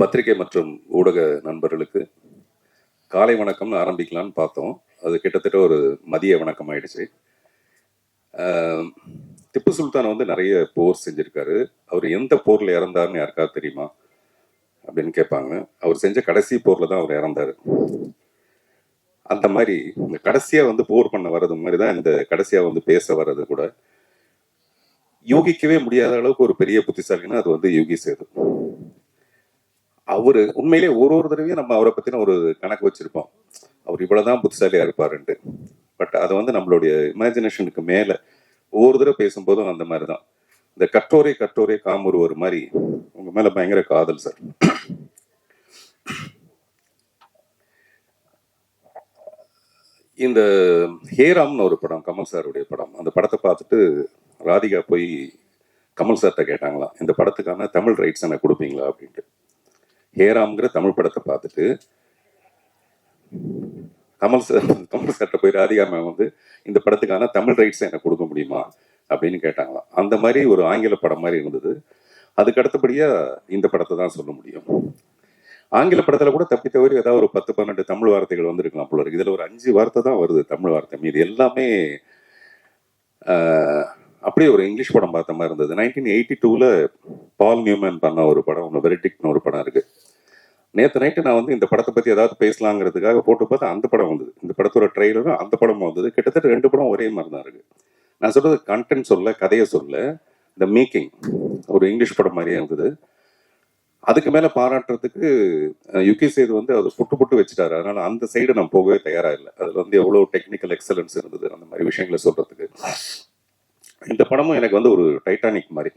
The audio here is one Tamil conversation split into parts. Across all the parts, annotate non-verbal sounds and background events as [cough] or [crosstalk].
பத்திரிகை மற்றும் ஊடக நண்பர்களுக்கு காலை வணக்கம்னு ஆரம்பிக்கலாம்னு பார்த்தோம். அது கிட்டத்தட்ட ஒரு மதிய வணக்கம் ஆயிடுச்சு. திப்பு சுல்தான் வந்து நிறைய போர் செஞ்சிருக்காரு. அவர் எந்த போர்ல இறந்தாருன்னு யாருக்காவது தெரியுமா அப்படின்னு கேட்பாங்க. அவர் செஞ்ச கடைசி போர்ல தான் அவர் இறந்தாரு. அந்த மாதிரி இந்த கடைசியா வந்து போர் பண்ண வர்றது மாதிரி தான் இந்த கடைசியா வந்து பேச வர்றது கூட. யூகிக்கவே முடியாத அளவுக்கு ஒரு பெரிய புத்திசாலின்னா அது வந்து யூகி சேது. அவரு உண்மையிலே ஒரு ஒரு தடவையும் நம்ம அவரை பத்தின ஒரு கணக்கு வச்சிருப்போம். அவர் இவ்வளவுதான் புத்திசாலியா இருப்பாருன்ட்டு. பட் அதை வந்து நம்மளுடைய இமேஜினேஷனுக்கு மேல ஒவ்வொரு தடவை பேசும்போதும் அந்த மாதிரி தான் இந்த கட்டோரை கற்றோரே காமுருவர் மாதிரி உங்க மேல பயங்கர காதல் சார் இந்த ஹேராம்னு ஒரு படம் கமல் சாருடைய படம் அந்த படத்தை பார்த்துட்டு ராதிகா போய் கமல் சார்கிட்ட கேட்டாங்களாம் இந்த படத்துக்கான தமிழ் ரைட்ஸ் எனக்கு கொடுப்பீங்களா? அப்படின்ட்டு. ஹேராம்ங்கிற தமிழ் படத்தை பார்த்துட்டு கமல் சார் கமல் சார்கிட்ட போய் ராதிகா மேம் வந்து இந்த படத்துக்கான தமிழ் ரைட்ஸ் எனக்கு கொடுக்க முடியுமா? அப்படின்னு கேட்டாங்களாம். அந்த மாதிரி ஒரு ஆங்கில படம் மாதிரி இருந்தது. அதுக்கு அடுத்தபடியா இந்த படத்தை தான் சொல்ல முடியும். ஆங்கில படத்துல கூட தப்பி தவறி ஏதாவது ஒரு பத்து பன்னெண்டு தமிழ் வார்த்தைகள் வந்திருக்கலாம் போல இருக்கு. இதுல ஒரு அஞ்சு வார்த்தை தான் வருது தமிழ் வார்த்தை. மீது எல்லாமே அப்படியே ஒரு இங்கிலீஷ் படம் பார்த்த மாதிரி இருந்தது. நைன்டீன் எயிட்டி டூவில் பால் நியூமேன் பண்ண ஒரு படம் ஒன்று வெரிட்டிக்னு ஒரு படம் இருக்குது நேற்று நைட்டு நான் வந்து இந்த படத்தை பற்றி ஏதாவது பேசலாங்கிறதுக்காக போட்டு பார்த்தா அந்த படம் வந்தது. இந்த படத்தோட ட்ரெய்லரும் அந்த படமும் வந்தது. கிட்டத்தட்ட ரெண்டு படம் ஒரே மாதிரி தான் இருக்குது நான் சொல்கிறது கண்டென்ட் சொல்ல கதையை சொல்ல இந்த மேக்கிங் ஒரு இங்கிலீஷ் படம் மாதிரியே இருந்தது. அதுக்கு மேலே பாராட்டுறதுக்கு அஹ், யுகி சேது வந்து அதை புட்டு புட்டு வச்சுட்டாரு. அதனால அந்த சைடு நான் போகவே தயாராக இல்லை. அதில் வந்து எவ்வளோ டெக்னிக்கல் எக்ஸலன்ஸ் இருந்தது அந்த மாதிரி விஷயங்களை சொல்கிறதுக்கு இந்த படமும் எனக்கு வந்து ஒரு டைட்டானிக் மாதிரி.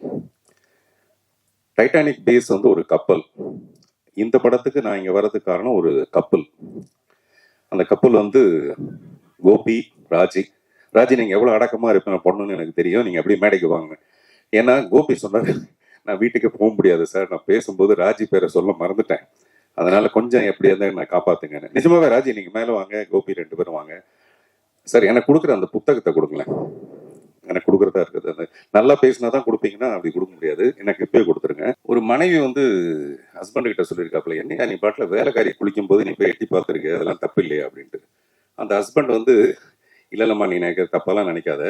டைட்டானிக் பேஸ் வந்து ஒரு கப்பல். இந்த படத்துக்கு நான் இங்கே வர்றதுக்கு காரணம் ஒரு கப்பல். அந்த கப்பல் வந்து கோபி ராஜி. ராஜி நீங்கள் எவ்வளோ அடக்கமாக இருப்பேன் பொண்ணுன்னு எனக்கு தெரியும். நீங்கள் அப்படியே மேடைக்கு வாங்க. ஏன்னா கோபி சொன்னார் நான் வீட்டுக்கு போக முடியாது சார். நான் பேசும்போது ராஜி பேரை சொல்ல மறந்துட்டேன். அதனால கொஞ்சம் எப்படியா இருந்தால் நான் காப்பாத்துங்க நிஜமாவே ராஜி நீங்கள் மேலே வாங்க கோபி ரெண்டு பேரும் வாங்க. சார் எனக்கு கொடுக்குற அந்த புத்தகத்தை கொடுங்களேன். எனக்கு கொடுக்குறதா இருக்குது. அந்த நல்லா பேசினா தான் கொடுப்பீங்கன்னா அப்படி கொடுக்க முடியாது. எனக்கு இப்பயே கொடுத்துருங்க. ஒரு மனைவி வந்து ஹஸ்பண்ட் கிட்ட சொல்லியிருக்காப்புல என்னையா நீ பாட்டில் வேலைக்காரி குளிக்கும் போது நீ போய் எட்டி பார்த்துருக்க? அதெல்லாம் தப்பு இல்லையா? அப்படின்ட்டு. அந்த ஹஸ்பண்ட் வந்து இல்ல நீ நினைக்கிற தப்பெல்லாம் நினைக்காத.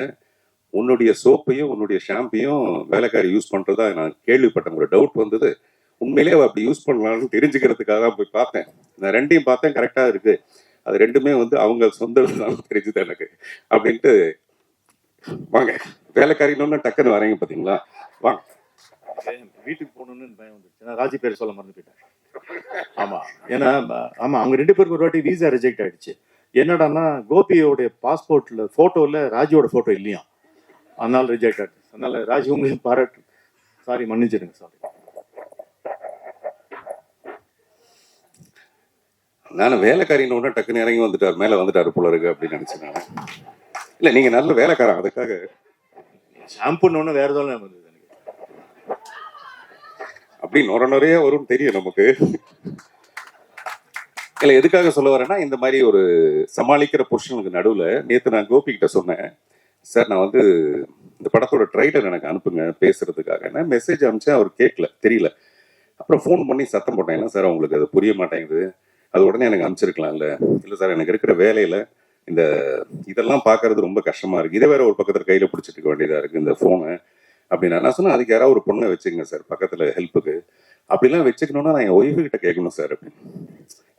உன்னுடைய சோப்பையும் உன்னுடைய ஷாம்பையும் வேலைக்காரி யூஸ் பண்ணுறதா நான் கேள்விப்பட்டேன். ஒரு டவுட் வந்தது. உண்மையிலேயே அவ அப்படி யூஸ் பண்ணலாம்னு தெரிஞ்சுக்கிறதுக்காக தான் போய் பார்த்தேன். நான் ரெண்டையும் பார்த்தேன் கரெக்டாக இருக்குது அது ரெண்டுமே வந்து அவங்க சொந்த [laughs] தெரிஞ்சுது எனக்கு. அப்படின்ட்டு வாங்க வேலைக்காரின்னு டக்குன்னு வரீங்க பாத்தீங்களா? வாங்க. வீட்டுக்கு போகணும்னு பயம் வந்துருச்சு. ராஜி பேர் சொல்ல மறந்து போயிட்டேன். ஆமா. ஏன்னா ஆமா அவங்க ரெண்டு பேருக்கு ஒரு வாட்டி வீசா ரிஜெக்ட் ஆயிடுச்சு. என்னடான்னா கோபியோடைய பாஸ்போர்ட்ல போட்டோல ராஜியோட போட்டோ இல்லையா அதனால ரிஜெக்ட் ஆயிடுச்சு. அதனால ராஜி உங்களுக்கு பாராட்டு சாரி மன்னிச்சிடுங்க சாரி நான் வேலைக்காரின்னு உடனே டக்குன்னு இறங்கி வந்துட்டார் மேல வந்துட்டாரு போல இருக்கு அப்படின்னு நினைச்சேன் நான். இல்ல நீங்க நல்ல வேலைக்காரன் அதுக்காக. ஷாம்புன்னு ஒன்று வேற எதுவும் வந்தது எனக்கு. அப்படி நொர நொறைய வரும்னு தெரியும் நமக்கு. இல்ல எதுக்காக சொல்ல வரேன்னா இந்த மாதிரி ஒரு சமாளிக்கிற புருஷனுக்கு நடுவுல நேத்து நான் கோபி கிட்ட சொன்னேன். சார் நான் வந்து இந்த படத்தோட ட்ரைலர் எனக்கு அனுப்புங்க பேசுறதுக்காக. நான் மெசேஜ் அனுப்பிச்சேன் அவர் கேட்கல தெரியல. அப்புறம் ஃபோன் பண்ணி சத்தம் போட்டேன். என்ன சார் உங்களுக்கு அது புரிய மாட்டேங்குது. அது உடனே எனக்கு அனுப்பிச்சிருக்கலாம்ல. இல்ல சார் எனக்கு இருக்கிற வேலையில இந்த இதெல்லாம் பார்க்கறது ரொம்ப கஷ்டமா இருக்கு. இதை வேற ஒரு பக்கத்துல கையில பிடிச்சிட்டு இருக்க வேண்டியதா இருக்கு இந்த ஃபோனை அப்படின்னா நான் சொன்னேன் அதுக்கு யாராவது ஒரு பொண்ணை வச்சுக்கங்க சார் பக்கத்துல ஹெல்ப்புக்கு. அப்படிலாம் வச்சுக்கணும்னா நான் என் ஒய்ஃபு கிட்ட கேட்கணும் சார் அப்படின்னு.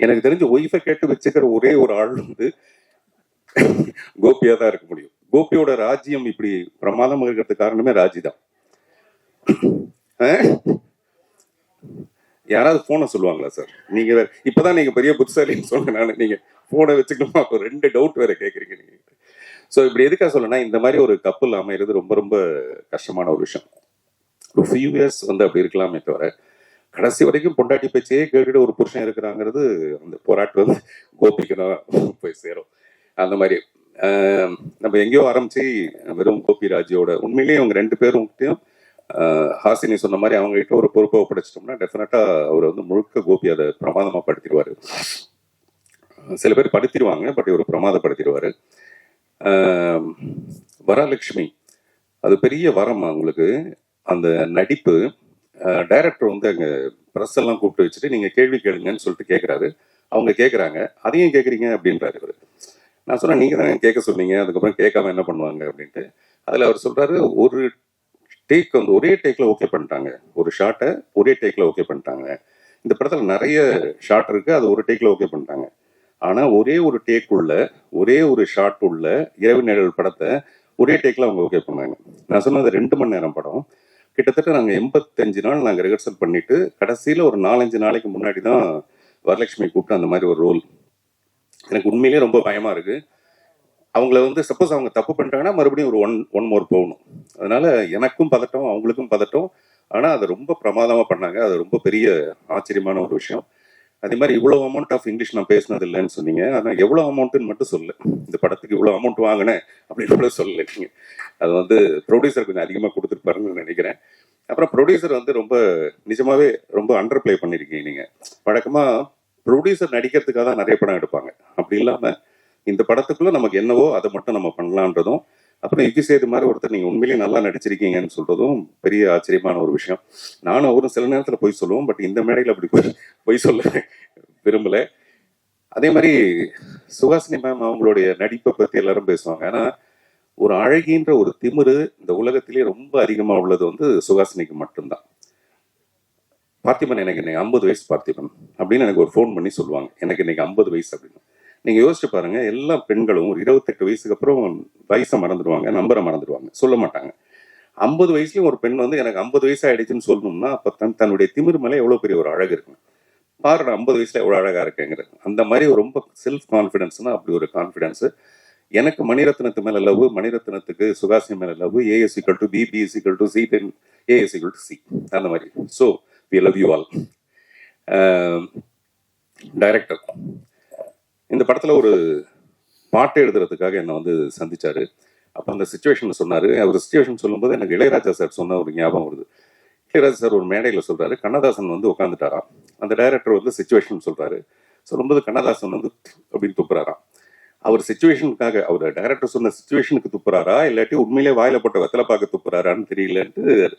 எனக்கு தெரிஞ்ச ஒய்ஃபை கேட்டு வச்சுக்கிற ஒரே ஒரு ஆள் வந்து கோபியா தான் இருக்க முடியும். கோபியோட ராஜ்யம் இப்படி பிரமாதமாக இருக்கிறதுக்கு காரணமே ராஜி தான். யாராவது போனை சொல்லுவாங்களா சார் நீங்க வேற இப்பதான் நீங்க பெரிய புத்திசாலின்னு சொன்ன நான் நீங்க போனை வச்சுக்கணுமா? ரெண்டு டவுட் வேற கேக்குறீங்க நீங்க. ஸோ இப்படி எதுக்காக சொல்லனா இந்த மாதிரி ஒரு கப்பல் அமைகிறது ரொம்ப ரொம்ப கஷ்டமான ஒரு விஷயம். ஒரு ஃபியூ இயர்ஸ் வந்து அப்படி இருக்கலாமே தவிர கடைசி வரைக்கும் பொண்டாட்டி பேச்சையே கேட்டுட்டு ஒரு புருஷன் இருக்கிறாங்கிறது அந்த போராட்டம் வந்து கோபிக்கு தான் போய் சேரும். அந்த மாதிரி. நம்ம எங்கேயோ ஆரம்பிச்சு வெறும் கோபி ராஜியோட உண்மையிலேயே அவங்க ரெண்டு பேரும் ஹாசினி சொன்ன மாதிரி அவங்க கிட்ட ஒரு பொறுப்பை ஒப்படைச்சிட்டோம்னா டெஃபினட்டா அவர் வந்து முழுக்க கோபி அதை பிரமாதமா படுத்திடுவாரு சில பேர் படுத்திடுவாங்க பட் இவர் பிரமாதப்படுத்திடுவாரு. வரலட்சுமி அது பெரிய வரம் அவங்களுக்கு. அந்த நடிப்பு டைரக்டர் வந்து அங்கே ப்ரெஸ் எல்லாம் கூப்பிட்டு வச்சுட்டு நீங்கள் கேள்வி கேளுங்கன்னு சொல்லிட்டு கேட்குறாரு அவங்க கேட்குறாங்க அதையும் கேட்குறீங்க அப்படின்றாரு இவர். நான் சொன்னேன் நீங்கள் தானே கேட்க சொன்னீங்க. அதுக்கப்புறம் கேட்காம என்ன பண்ணுவாங்க? அப்படின்ட்டு. அதில் அவர் சொல்கிறாரு ஒரு டேக் வந்து ஒரே டேக்கில் ஓகே பண்ணிட்டாங்க. ஒரு ஷாட்டை ஒரே டேக்கில் ஓகே பண்ணிட்டாங்க. இந்த படத்தில் நிறைய ஷாட் இருக்குது அது ஒரு டேக்கில் ஓகே பண்ணிட்டாங்க. ஆனால் ஒரே ஒரு டேக் உள்ள ஒரே ஒரு ஷாட் உள்ள இரவு நிழல் படத்தை ஒரே டேக்கில் அவங்க ஓகே பண்ணாங்க. நான் சொன்னது ரெண்டு மணி நேரம் படம். கிட்டத்தட்ட நாங்கள் எண்பத்தஞ்சு நாள் நாங்கள் ரிஹர்சல் பண்ணிட்டு கடைசியில் ஒரு நாலஞ்சு நாளைக்கு முன்னாடி தான் வரலட்சுமி கூப்பிட்டு அந்த மாதிரி ஒரு ரோல் எனக்கு உண்மையிலேயே ரொம்ப பயமாக இருக்குது அவங்கள வந்து சப்போஸ் அவங்க தப்பு பண்ணிட்டாங்கன்னா மறுபடியும் ஒரு ஒன் ஒன் மோர் போகணும். அதனால எனக்கும் பதட்டம் அவங்களுக்கும் பதட்டம். ஆனால் அதை ரொம்ப பிரமாதமாக பண்ணாங்க. அது ரொம்ப பெரிய ஆச்சரியமான ஒரு விஷயம். அதே மாதிரி இவ்வளோ அமௌண்ட் ஆஃப் இங்கிலீஷ் நான் பேசினது இல்லைன்னு சொன்னீங்க. ஆனால் எவ்வளோ அமௌண்ட்டுன்னு மட்டும் சொல்லு. இந்த படத்துக்கு இவ்வளோ அமௌண்ட் வாங்கினேன் அப்படின்னு கூட சொல்லலை நீங்கள் அது வந்து ப்ரொடியூசர் கொஞ்சம் அதிகமாக கொடுத்துருப்பாருன்னு நினைக்கிறேன். அப்புறம் ப்ரொடியூசர் வந்து ரொம்ப நிஜமாவே ரொம்ப அண்டர் ப்ளே பண்ணியிருக்கீங்க நீங்கள் வழக்கமாக ப்ரொடியூசர் நடிக்கிறதுக்காக தான் நிறைய படம் எடுப்பாங்க. அப்படி இல்லாமல் இந்த படத்துக்குள்ள நமக்கு என்னவோ அதை மட்டும் நம்ம பண்ணலான்றதும் அப்புறம் யுகி சேது மாதிரி ஒருத்தர் நீங்கள் உண்மையிலேயே நல்லா நடிச்சிருக்கீங்கன்னு சொல்றதும் பெரிய ஆச்சரியமான ஒரு விஷயம். நானும் அவரும் சில நேரத்தில் போய் சொல்லுவோம் பட் இந்த மேடையில் அப்படி போய் பொய் சொல்ல விரும்பல. அதே மாதிரி சுஹாசினி மேம் அவங்களுடைய நடிப்பை பற்றி எல்லாரும் பேசுவாங்க. ஆனா ஒரு அழகின்ற ஒரு திமிரு இந்த உலகத்திலேயே ரொம்ப அதிகமா உள்ளது வந்து சுஹாசினிக்கு மட்டும்தான். பார்த்திபன் எனக்கு இன்னைக்கு ஐம்பது வயசு பார்த்திபன் அப்படின்னு எனக்கு ஒரு ஃபோன் பண்ணி சொல்லுவாங்க. எனக்கு இன்னைக்கு ஐம்பது வயசு அப்படின்னு. நீங்க யோசிச்சு பாருங்க எல்லா பெண்களும் ஒரு இருபத்தெட்டு வயசுக்கு அப்புறம் வயசை மறந்துடுவாங்க நம்பரை மறந்துடுவாங்க சொல்ல மாட்டாங்க. ஐம்பது வயசுலயும் ஒரு பெண் வந்து எனக்கு ஐம்பது வயசு ஆயிடுச்சுன்னு சொல்லணும்னா அப்ப தன் தன்னுடைய திமிர் மேல எவ்வளவு பெரிய ஒரு அழகு இருக்கும் பாரு ஐம்பது வயசுல எவ்வளவு அழகா இருக்கேங்கிற. அந்த மாதிரி ரொம்ப செல்ஃப் கான்ஃபிடன்ஸ்னா அப்படி ஒரு கான்ஃபிடென்ஸு எனக்கு மணிரத்னத்து மேல லவ் மணிரத்னத்துக்கு சுகாசி மேல love A is equal to B to C then A is equal to C அந்த மாதிரி. So we love you all director இந்த படத்தில் ஒரு பாட்டு எழுதுறதுக்காக என்னை வந்து சந்திச்சார். அப்போ அந்த சுச்சுவேஷன் சொன்னார். அவர் சுச்சுவேஷன் சொல்லும்போது எனக்கு இளையராஜா சார் சொன்ன ஒரு ஞாபகம் வருது. இளையராஜா சார் ஒரு மேடையில் சொல்கிறாரு கண்ணதாசன் வந்து உட்காந்துட்டாராம் அந்த டைரக்டர் வந்து சுச்சுவேஷன் சொல்கிறாரு சொல்லும்போது கண்ணதாசன் வந்து அப்படின்னு துப்புறாராம். அவர் சுச்சுவேஷனுக்காக அவர் டைரக்டர் சொன்ன சுச்சுவேஷனுக்கு துப்புறாரா? இல்லாட்டி உண்மையிலே வாயில போட்ட வெத்தலை பார்க்க துப்புறாரான்னு தெரியலன்ட்டு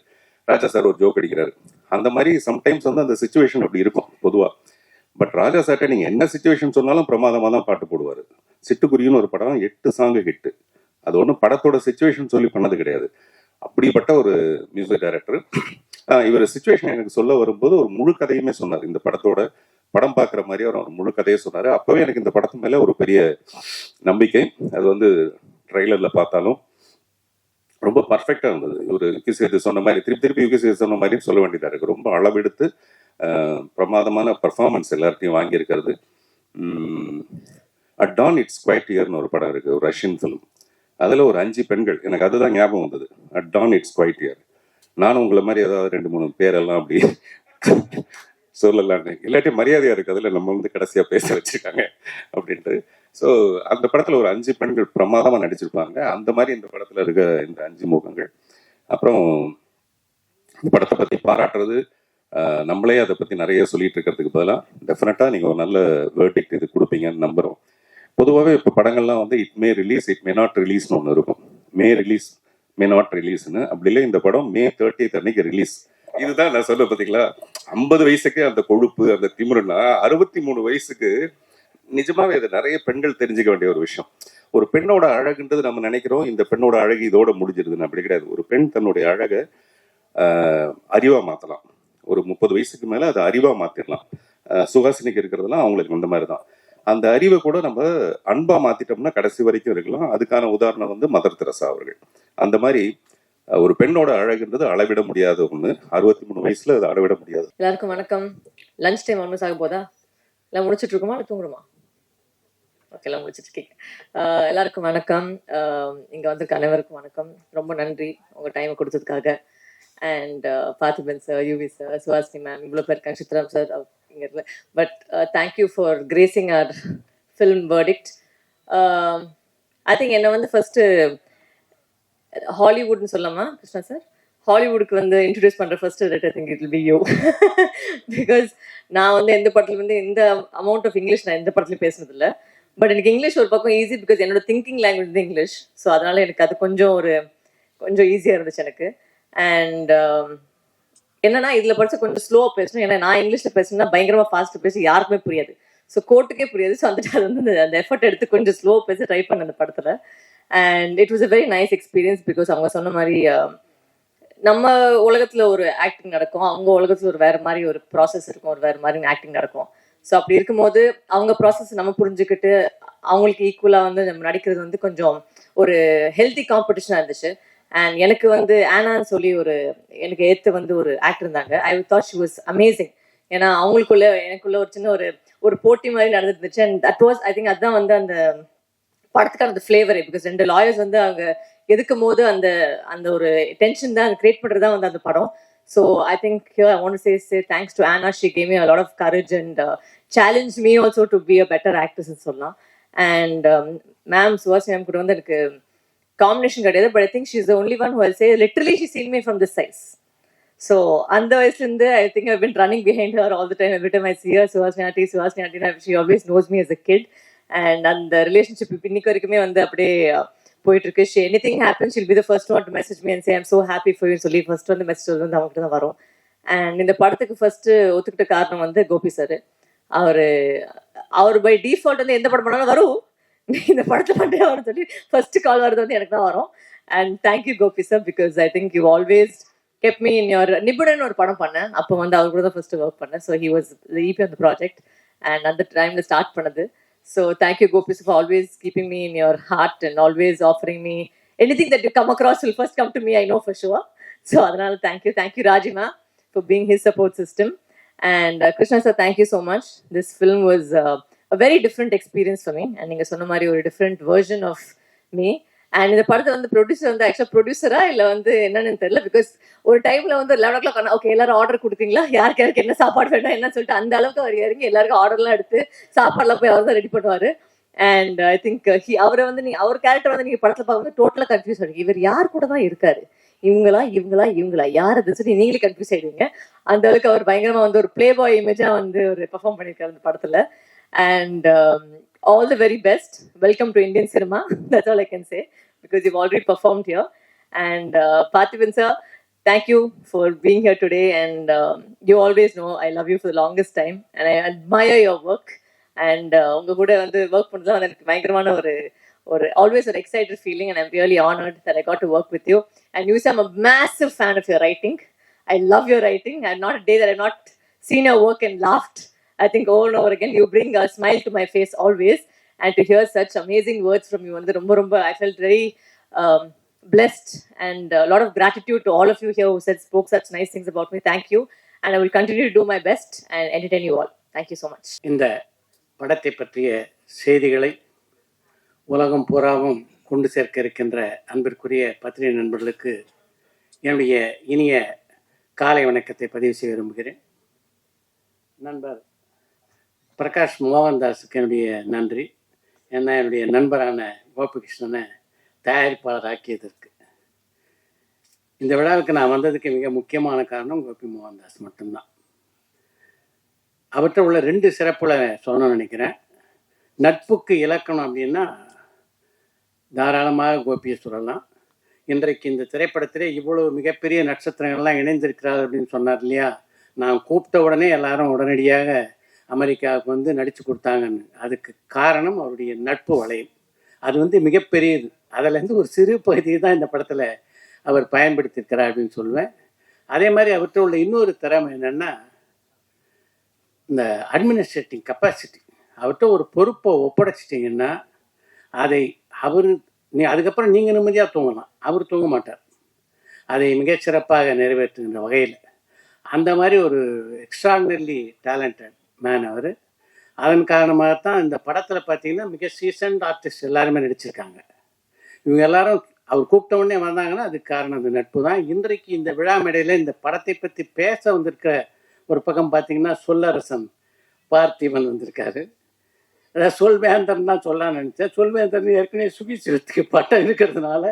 ராஜா சார் ஒரு ஜோக் அடிக்கிறாரு. அந்த மாதிரி சம்டைம்ஸ் வந்து அந்த சுச்சுவேஷன் அப்படி இருக்கும் பொதுவாக பட் ராஜா சார்ட்ட நீங்கள் என்ன சுச்சுவேஷன் சொன்னாலும் பிரமாதமாக தான் பாட்டு போடுவாரு. சிட்டுக்குருவின்னு ஒரு படம் எட்டு சாங்கு ஹிட்டு அது ஒன்றும் படத்தோட சுச்சுவேஷன் சொல்லி பண்ணது கிடையாது. அப்படிப்பட்ட ஒரு மியூசிக் டைரக்டர் இவர் சுச்சுவேஷன் எனக்கு சொல்ல வரும்போது ஒரு முழு கதையுமே சொன்னார். இந்த படத்தோட படம் பார்க்குற மாதிரி அவர் ஒரு முழு கதையை சொன்னார். அப்போவே எனக்கு இந்த படத்து மேலே ஒரு பெரிய நம்பிக்கை. அது வந்து ட்ரெய்லரில் பார்த்தாலும் ரொம்ப பர்ஃபெக்டாக இருந்தது. ஒரு யுகி சேது சொன்ன மாதிரி திருப்பி திருப்பி யுகி சேது சொன்ன மாதிரியும் சொல்ல வேண்டியதாக இருக்கு. ரொம்ப அளவெடுத்து பிரமாதமான பர்ஃபார்மன்ஸ் எல்லார்ட்டையும் வாங்கியிருக்கிறது. அட் டான் இட்ஸ் குவைட் இயர்னு ஒரு படம் இருக்குது ஒரு ரஷ்யன் ஃபிலிம் அதில் ஒரு அஞ்சு பெண்கள் எனக்கு அதுதான் ஞாபகம் வந்தது. At dawn it's quiet here நானும் உங்களை மாதிரி ஏதாவது ரெண்டு மூணு பேரெல்லாம் அப்படி [laughs] சொல்லலான்னு இல்லாட்டி மரியாதையாக இருக்குது அதில் நம்ம வந்து கடைசியாக பேச வச்சுருக்காங்க அப்படின்ட்டு. ஸோ அந்த படத்தில் ஒரு அஞ்சு பெண்கள் பிரமாதமாக நடிச்சிருப்பாங்க. அந்த மாதிரி இந்த படத்தில் இருக்க இந்த அஞ்சு முகங்கள். அப்புறம் இந்த படத்தை பற்றி பாராட்டுறது நம்மளே அதை பற்றி நிறைய சொல்லிட்டு இருக்கிறதுக்கு பதிலாக டெஃபினட்டாக நீங்கள் ஒரு நல்ல வேர்டிக்ட் இது கொடுப்பீங்கன்னு நம்புகிறோம் பொதுவாகவே இப்போ படங்கள்லாம் வந்து it may release it may not ரிலீஸ்னு ஒன்று இருக்கும். மே ரிலீஸ் மே நாட் ரிலீஸ்னு அப்படி இல்லை இந்த படம் மே தேர்ட்டியத் அன்னைக்கு ரிலீஸ் இதுதான் நான் சொல்ல பார்த்தீங்களா ஐம்பது வயசுக்கு அந்த கொழுப்பு அந்த திமுருன்னா அறுபத்தி மூணு வயசுக்கு நிஜமாவே இது நிறைய பெண்கள் தெரிஞ்சுக்க வேண்டிய ஒரு விஷயம். ஒரு பெண்ணோட அழகுன்றது நம்ம நினைக்கிறோம் இந்த பெண்ணோட அழகு இதோட முடிஞ்சிருதுன்னு அப்படி கிடையாது. ஒரு பெண் தன்னுடைய அழகை அறிவாக அறிவா ஒரு முப்பது வயசுக்கு மேல அதை அறிவா மாத்திரலாம். ஆஹ், சுகாசினிக்கு இருக்கிறதெல்லாம் அவங்களுக்கு அந்த மாதிரி தான் அந்த அறிவை கூட நம்ம அன்பா மாத்திட்டோம்னா கடைசி வரைக்கும் இருக்கலாம். அதுக்கான உதாரணம் வந்து மதர் தெரசா அவர்கள். அந்த மாதிரி ஒரு பெண்ணோட அழகுன்றது அளவிட முடியாத ஒண்ணு. அறுபத்தி மூணு வயசுல அதை அளவிட முடியாது. எல்லாருக்கும் வணக்கம். லஞ்ச் டைம் ஒன்றும் ஆக போதா? எல்லாம் முடிச்சிட்டு இருக்கோமா இல்லை தூங்குறோமா? முடிச்சிட்டு இருக்கீங்க ஆஹ் எல்லாருக்கும் வணக்கம். ஆஹ் இங்க வந்து அனைவருக்கும் வணக்கம். ரொம்ப நன்றி உங்க டைம் கொடுத்ததுக்காக. And Parthiban sir Yuvi sir சுவாசி ma'am இவ்வளோ பேர் இருக்காங்க சித்ராம் சார் இங்கே இருக்கு but thank you for gracing our film verdict I think என்னை வந்து ஃபஸ்ட்டு ஹாலிவுட்னு சொல்லாமா கிருஷ்ணா சார் ஹாலிவுட்க்கு வந்து இன்ட்ரடியூஸ் பண்ற first red I think it will be you because நான் வந்து எந்த படத்துல வந்து இந்த அமௌண்ட் ஆஃப் இங்கிலீஷ் நான் எந்த படத்துலையும் பேசுனதில்ல. பட் எனக்கு இங்கிலீஷ் ஒரு பக்கம் ஈஸி பிகாஸ் என்னோட திங்கிங் லாங்குவேஜ் இங்கிலீஷ் ஸோ அதனால எனக்கு அது கொஞ்சம் ஒரு கொஞ்சம் ஈஸியாக இருந்துச்சு எனக்கு. அண்ட் um, என்னன்னா இதுல படிச்ச கொஞ்சம் ஸ்லோவா பேசணும் ஏன்னா நான் இங்கிலீஷ்ல பேசணும்னா பயங்கரமா ஃபாஸ்ட் பேசி யாருக்குமே புரியாது. ஸோ கோர்ட்டுக்கே புரியாது. ஸோ அந்த அது வந்து அந்த- எஃபர்ட் எடுத்து கொஞ்சம் ஸ்லோ பேச ட்ரை பண்ண அந்த படத்துல. And it was a very nice experience because அவங்க சொன்ன மாதிரி um, நம்ம உலகத்துல ஒரு ஆக்டிங் நடக்கும். அவங்க உலகத்துல ஒரு வேற மாதிரி ஒரு ப்ராசஸ் இருக்கும். ஒரு வேற மாதிரி ஆக்டிங் நடக்கும். ஸோ அப்படி இருக்கும்போது அவங்க ப்ராசஸ் நம்ம புரிஞ்சுக்கிட்டு அவங்களுக்கு ஈக்குவலா வந்து நம்ம நடிக்கிறது வந்து கொஞ்சம் ஒரு ஹெல்த்தி காம்படிஷனாக இருந்துச்சு. அண்ட் எனக்கு வந்து ஆனான்னு சொல்லி ஒரு எனக்கு ஏத்து வந்து ஒரு ஆக்டர் இருந்தாங்க. I thought she was amazing ஏன்னா அவங்களுக்குள்ள எனக்குள்ள ஒரு சின்ன ஒரு ஒரு போட்டி மாதிரி நடந்துருந்துச்சு. And that was I think அதுதான் வந்து அந்த படத்துக்கான அந்த ஃப்ளேவரே பிகாஸ் ரெண்டு லாயர்ஸ் வந்து அவங்க எதுக்கும் போது அந்த அந்த ஒரு டென்ஷன் தான் கிரியேட் பண்ணுறது தான் வந்து அந்த படம். So I think I want say say thanks to ஆனா she came a lot of courage and challenge me me to be a better better சொல்லலாம் அண்ட் மேம் சுவாசி மேம் கூட வந்து எனக்கு காம்பினேஷன் கிடையாது but I think she's the only one who say literally she seen me from the size so அந்த வயசுலேருந்து I think I been running behind her all the time every time I cheer her Suhasini aunty Suhasini aunty she always knows me as a kid and அந்த ரிலேஷன்ஷிப் இன்னைக்கு வரைக்குமே வந்து அப்படியே போயிட்டு இருக்கு she any thing happen she'll be the first one to message me and say I'm so happy for you சொல்லி ஃபர்ஸ்ட் வந்து மெசேஜ் வந்து அவங்ககிட்ட தான் வரும். அண்ட் இந்த படத்துக்கு ஃபர்ஸ்ட் ஒத்துக்கிட்ட காரணம் வந்து கோபி சார் அவர் அவர் பை டிஃபால்ட் வந்து எந்த படம் பண்ணாலும் வரும். [laughs] இந்த படத்தை மட்டும் அவர் சொல்லி ஃபர்ஸ்ட் கால் வர்றது வந்து எனக்கு தான் வரும். And thank you Gopi sir because I think you always kept me in your Nibunan ஒரு படம் பண்ணேன். அப்போ வந்து அவர் கூட தான் ஃபர்ஸ்ட் ஒர்க் பண்ணேன். ஸோ ஹி வாஸ் ஈபி அந்த ப்ராஜெக்ட் அண்ட் அந்த டைம்ல ஸ்டார்ட் பண்ணது. So thank you Gopi sir always keeping me in your heart and always offering me any thing that you come across will first come to me I know for sure so அதனால thank you thank you Rajima for being his support system and Krishna sir thank you so much this film was very different experience for me and நீங்கள் சொன்ன மாதிரி ஒரு different version of me and இந்த படத்தை வந்து ப்ரொடியூசர் வந்து ஆக்சுவலாக ப்ரொடியூசரா இல்லை வந்து என்னன்னு தெரியல பிகாஸ் ஒரு டைம்ல வந்து லெவன் ஓ கிளாக் ஓகே எல்லாரும் ஆர்டர் கொடுத்தீங்களா? யாருக்கு யாருக்கு என்ன சாப்பாடு வேணும் என்ன சொல்லிட்டு அந்த அளவுக்கு அவர் இறங்கி எல்லாருக்கும் ஆர்டர்லாம் எடுத்து சாப்பாடுலாம் போய் அவர் தான் ரெடி பண்ணுவார் and I think he uh, அவரை வந்து நீ அவர் கேரக்டர் வந்து நீங்கள் படத்தில் பார்க்கும்போது டோட்டலாக கன்ஃபியூஸ் ஆகிடுங்க இவர் யார் கூட தான் இருக்காரு? இவங்களா இவங்களா இவங்களா? யார் அது? சொல்லி நீங்களே கன்ஃபியூஸ் ஆயிடுவீங்க. அந்த அளவுக்கு அவர் பயங்கரமாக வந்து ஒரு பிளே பாய் இமேஜாக வந்து ஒரு பெர்ஃபார்ம் பண்ணியிருக்காரு அந்த படத்துல. and all the very best welcome to Indian cinema [laughs] that's all I can say because you already performed here and Parthiban sir thank you for being here today and um, you always know i love you for the longest time and i admire your work and uh, உங்க கூட வந்து ஒர்க் பண்ணதுலாம் வந்து எனக்கு பயங்கரமான ஒரு ஒரு ஆல்வேஸ் ஒரு excited feeling and I'm really honoured that I got to work with you and you I'm a massive fan of your writing I love your writing I not day that I not seen your work and laughed I think over and over again you bring a smile to my face always and to hear such amazing words from you வந்து ரொம்ப ரொம்ப I felt very um, blessed and a lot of gratitude to all of you here who said spoke such nice things about me. Thank you. And I will continue to do my best and entertain you all. Thank you so much. இந்த படத்தை பற்றிய செய்திகளை உலகம் பூராவும் கொண்டு சேர்க்க இருக்கின்ற அன்பிற்குரிய பத்திரிகை நண்பர்களுக்கு என்னுடைய இனிய காலை வணக்கத்தை பதிவு செய்ய விரும்புகிறேன் நண்பர் பிரகாஷ் மோகன்தாஸுக்கு என்னுடைய நன்றி. ஏன்னா என்னுடைய நண்பரான கோபிகிருஷ்ணனை தயாரிப்பாளர் ஆக்கியதற்கு இந்த விழாவுக்கு நான் வந்ததுக்கு மிக முக்கியமான காரணம் கோபி மோகன்தாஸ் மட்டும்தான். அவற்றை உள்ள ரெண்டு சிறப்புல சொல்லணும்னு நினைக்கிறேன். நட்புக்கு இலக்கணம் அப்படின்னா தாராளமாக கோபியை சொல்லலாம். இன்றைக்கு இந்த திரைப்படத்திலே இவ்வளவு மிகப்பெரிய நட்சத்திரங்கள்லாம் இணைந்திருக்கிறார் அப்படின்னு சொன்னார் இல்லையா? நான் கூப்பிட்ட உடனே எல்லாரும் உடனடியாக அமெரிக்காவுக்கு வந்து நடித்து கொடுத்தாங்கன்னு. அதுக்கு காரணம் அவருடைய நட்பு வளையம். அது வந்து மிகப்பெரியது. அதுலேருந்து ஒரு சிறு பகுதியை தான் இந்த படத்தில் அவர் பயன்படுத்தியிருக்கிறார் அப்படின்னு சொல்லுவேன். அதே மாதிரி அவர்கிட்ட உள்ள இன்னொரு திறமை என்னென்னா இந்த அட்மினிஸ்ட்ரேட்டிங் கெப்பாசிட்டி அவர்கிட்ட ஒரு பொறுப்பை ஒப்படைச்சிட்டிங்கன்னா அதை அவர் நீ அதுக்கப்புறம் நீங்கள் நிம்மதியாக தூங்கலாம். அவர் தூங்க மாட்டார். அதை மிகச்சிறப்பாக நிறைவேற்றுகின்ற வகையில். அந்த மாதிரி ஒரு எக்ஸ்ட்ராடினரி டேலண்டட் மேன் அவர். அதன் காரணமாக தான் இந்த படத்தில் பார்த்தீங்கன்னா மிக சீசன்ட் ஆர்டிஸ்ட் எல்லாருமே நடிச்சிருக்காங்க. இவங்க எல்லாரும் அவர் கூப்பிட்ட உடனே வந்தாங்கன்னா அதுக்கு காரணம் அந்த நட்பு தான். இன்றைக்கு இந்த விழா மேடையில் இந்த படத்தை பற்றி பேச வந்திருக்கிற ஒரு பக்கம் பார்த்தீங்கன்னா சொல்லரசன் பார்த்திபன் வந்திருக்காரு. அதாவது சொல்வேந்தன் தான் சொல்லலாம்னு நினச்சேன். சொல்வேந்தன் ஏற்கனவே சுகிசிவத்துக்கு பட்டம் இருக்கிறதுனால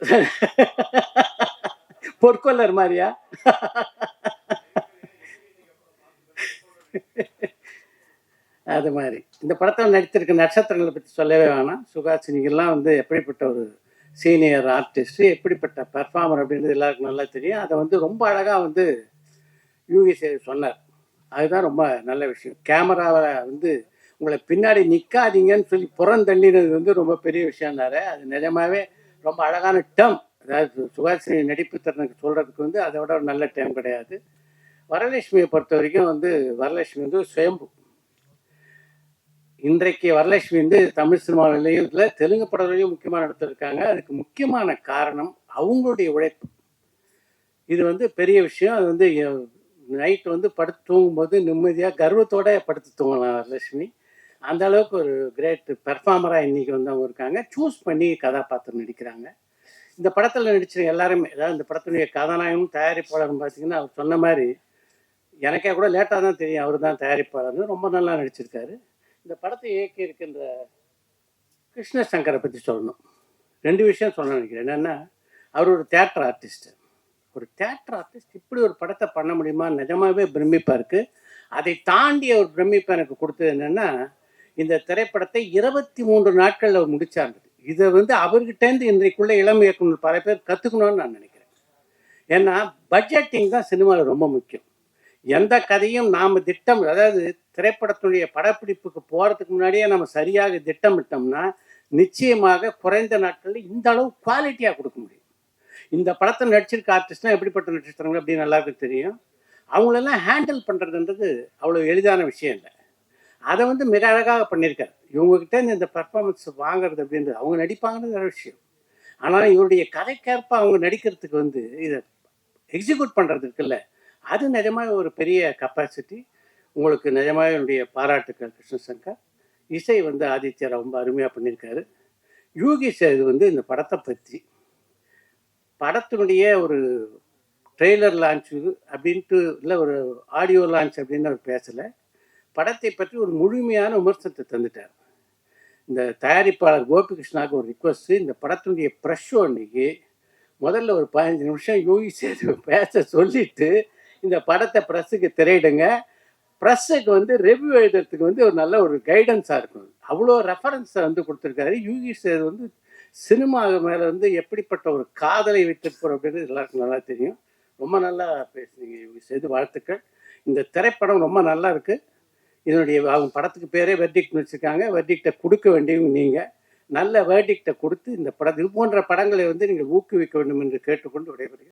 [laughs] பொற்கொள்ளர் மாதிரியா? [laughs] அது மாதிரி. இந்த படத்தில் நடித்திருக்க நட்சத்திரங்களை பற்றி சொல்லவே வேணாம். சுகாசினிகள்லாம் வந்து எப்படிப்பட்ட ஒரு சீனியர் ஆர்டிஸ்ட் எப்படிப்பட்ட பெர்ஃபார்மர் அப்படின்றது எல்லாருக்கும் நல்லா தெரியும். அதை வந்து ரொம்ப அழகாக வந்து யூகி சொன்னார். அதுதான் ரொம்ப நல்ல விஷயம். கேமராவை வந்து உங்களை பின்னாடி நிற்காதீங்கன்னு சொல்லி புறந்தள்ளினது வந்து ரொம்ப பெரிய விஷயம்னாரு. அது நிஜமாவே ரொம்ப அழகான டேர்ம் அதாவது சுகாசினி நடிப்பு திறனுக்கு சொல்கிறதுக்கு வந்து அதை விட ஒரு நல்ல டேம் கிடையாது. வரலட்சுமியை பொறுத்த வரைக்கும் வந்து வரலட்சுமி வந்து சுயம்பு. இன்றைக்கு வரலட்சுமி வந்து தமிழ் சினிமாவிலையும் இல்லை தெலுங்கு படத்துலையும் முக்கியமான இடத்துல இருக்காங்க அதுக்கு முக்கியமான காரணம் அவங்களுடைய உழைப்பு. இது வந்து பெரிய விஷயம். அது வந்து நைட் வந்து படுத்து தூங்கும்போது நிம்மதியாக கர்வத்தோட படுத்து தூங்கலாம் வரலட்சுமி. அந்த அளவுக்கு ஒரு கிரேட் பெர்ஃபார்மராக இன்னைக்கு வந்து அவங்க இருக்காங்க. சூஸ் பண்ணி கதாபாத்திரம் நடிக்கிறாங்க. இந்த படத்தில் நடிச்ச எல்லாருமே அதாவது இந்த படத்தினுடைய கதாநாயகமும் தயாரிப்பாளரும் பார்த்தீங்கன்னா அவர் சொன்ன மாதிரி எனக்கே கூட லேட்டாக தான் தெரியும். அவர் தான் தயாரிப்பாளர்னு ரொம்ப நல்லா நடிச்சிருக்காரு. இந்த படத்தை இயக்கி இருக்கின்ற கிருஷ்ண சங்கரை பற்றி சொல்லணும். ரெண்டு விஷயம் சொல்ல நினைக்கிறேன். என்னென்னா அவர் ஒரு தேட்டர் ஆர்டிஸ்ட் ஒரு தேட்டர் ஆர்டிஸ்ட் இப்படி ஒரு படத்தை பண்ண முடியுமா? நிஜமாகவே பிரமிப்பாக இருக்குது அதை தாண்டிய ஒரு பிரமிப்பு எனக்கு கொடுத்தது என்னென்னா இந்த திரைப்படத்தை இருபத்தி மூன்று நாட்களில் அவர் முடிச்சார்ந்தது இதை வந்து அவர்கிட்டேருந்து இன்றைக்குள்ள இளம் இயக்குனர் பல பேர் கற்றுக்கணும்னு நான் நினைக்கிறேன். ஏன்னா பட்ஜெட்டிங் தான் சினிமாவில் ரொம்ப முக்கியம். எந்த கதையும் நாம் திட்டம் அதாவது திரைப்படத்துடைய படப்பிடிப்புக்கு போகிறதுக்கு முன்னாடியே நம்ம சரியாக திட்டமிட்டோம்னா நிச்சயமாக குறைந்த நாட்களில் இந்த அளவு குவாலிட்டியாக கொடுக்க முடியும். இந்த படத்தை நடிச்சிருக்க ஆர்டிஸ்ட்லாம் எப்படிப்பட்ட நடிச்சிருக்காங்க அப்படின்னு எல்லாருக்கும் தெரியும். அவங்களெல்லாம் ஹேண்டில் பண்ணுறதுன்றது அவ்வளோ எளிதான விஷயம் இல்லை. அதை வந்து மிக அழகாக பண்ணியிருக்காரு. இவங்ககிட்ட இந்த பர்ஃபார்மன்ஸ் வாங்குறது அப்படின்றது அவங்க நடிப்பாங்கன்னு ஒரு விஷயம். ஆனால் இவருடைய கதைக்கேற்ப அவங்க நடிக்கிறதுக்கு வந்து இதை எக்ஸிக்யூட் பண்ணுறது இருக்குல்ல அது நிஜமாக ஒரு பெரிய கெப்பாசிட்டி உங்களுக்கு நிஜமாக என்னுடைய பாராட்டுக்கள் கிருஷ்ணசங்கர். இசை வந்து ஆதித்யா ரொம்ப அருமையாக பண்ணியிருக்காரு. யூகி சேது வந்து இந்த படத்தை பற்றி. படத்தினுடைய ஒரு ட்ரெய்லர் லான்ச் அப்படின்ட்டு இல்லை ஒரு ஆடியோ லான்ச் அப்படின்னு அவர் பேசலை. படத்தை பற்றி ஒரு முழுமையான விமர்சனத்தை தந்துட்டார். இந்த தயாரிப்பாளர் கோபிகிருஷ்ணாவுக்கு ஒரு ரிக்வஸ்ட்டு இந்த படத்தினுடைய ப்ரெஷ் அன்னைக்கு முதல்ல ஒரு பதினஞ்சு நிமிஷம் யோகி சேது பேச சொல்லிட்டு இந்த படத்தை ப்ரெஸ்ஸுக்கு திரையிடுங்க. ப்ரெஸ்ஸுக்கு வந்து ரிவ்யூ எழுதுறதுக்கு வந்து ஒரு நல்ல ஒரு கைடன்ஸாக இருக்கும் அவ்வளோ ரெஃபரன்ஸை வந்து கொடுத்துருக்காரு. யூகி சேது வந்து சினிமா மேலே வந்து எப்படிப்பட்ட ஒரு காதலை வைத்திருப்போம் அப்படின்றது எல்லாருக்கும் நல்லா தெரியும். ரொம்ப நல்லா பேசுனீங்க யூகி சேது வாழ்த்துக்கள். இந்த திரைப்படம் ரொம்ப நல்லா இருக்குது இதனுடைய அவங்க படத்துக்கு பேரே வெர்டிக்ட்னு வச்சுருக்காங்க. வெர்டிக்டை கொடுக்க வேண்டியவங்க நீங்கள் நல்ல வேர்டிக்டை கொடுத்து இந்த படம் இது போன்ற படங்களை வந்து நீங்கள் ஊக்குவிக்க வேண்டும் என்று கேட்டுக்கொண்டு விடைபெறுகிறேன்.